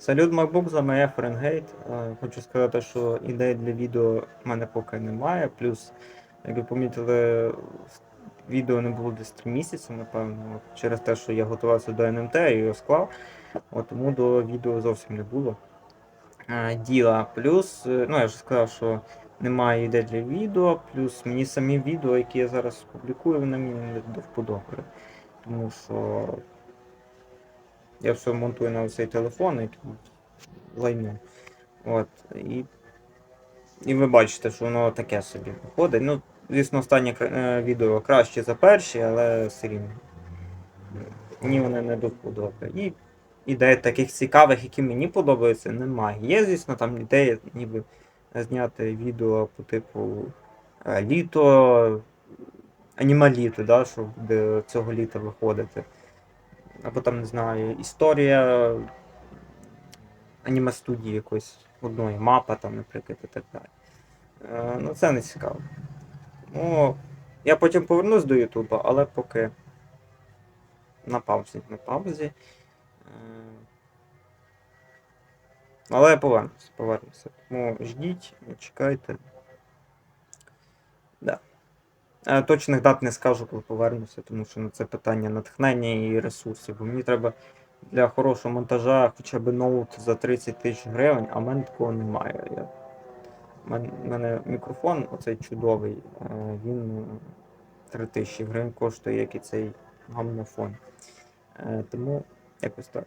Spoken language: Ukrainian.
Салют MacBook, з вами я Фаренгейт. Е, Хочу сказати, що ідей для відео в мене поки немає. Плюс, як ви помітили, відео не було десь 3 місяці, напевно, через те, що я готувався до НМТ і його склав. От, тому до відео зовсім не було. Е, Діла. Плюс, е, ну я вже сказав, що немає ідей для відео, плюс мені самі відео, які я зараз публікую, вони мені не до вподоби. Тому що я все монтую на цей телефон, який лайно. От. І, і ви бачите, що воно таке собі виходить. Ну, звісно, останнє е, відео краще за перші, але все рівно. Мені вони не до. І ідей таких цікавих, які мені подобаються, немає. Є, звісно, там ідея ніби зняти відео по типу е, літо, анімаліто, да, що цього літа виходити. Або там, не знаю, історія аніме студії якоїсь одної, мапа там, наприклад, і так далі. Е, ну, це не цікаво. Ну, я потім повернусь до Ютуба, але поки на паузі. На паузі. Е, але я повернуся, повернуся. Тому ждіть, чекайте. Да. Е, Точних дат не скажу, коли повернуся, тому що ну, це питання натхнення і ресурсів. Бо мені треба для хорошого монтажа хоча б ноут за 30 тисяч гривень, а в мене такого немає. У мене, мікрофон, оцей чудовий, е, він 3 тисячі гривень коштує, як і цей гамнофон. Е, Тому якось так.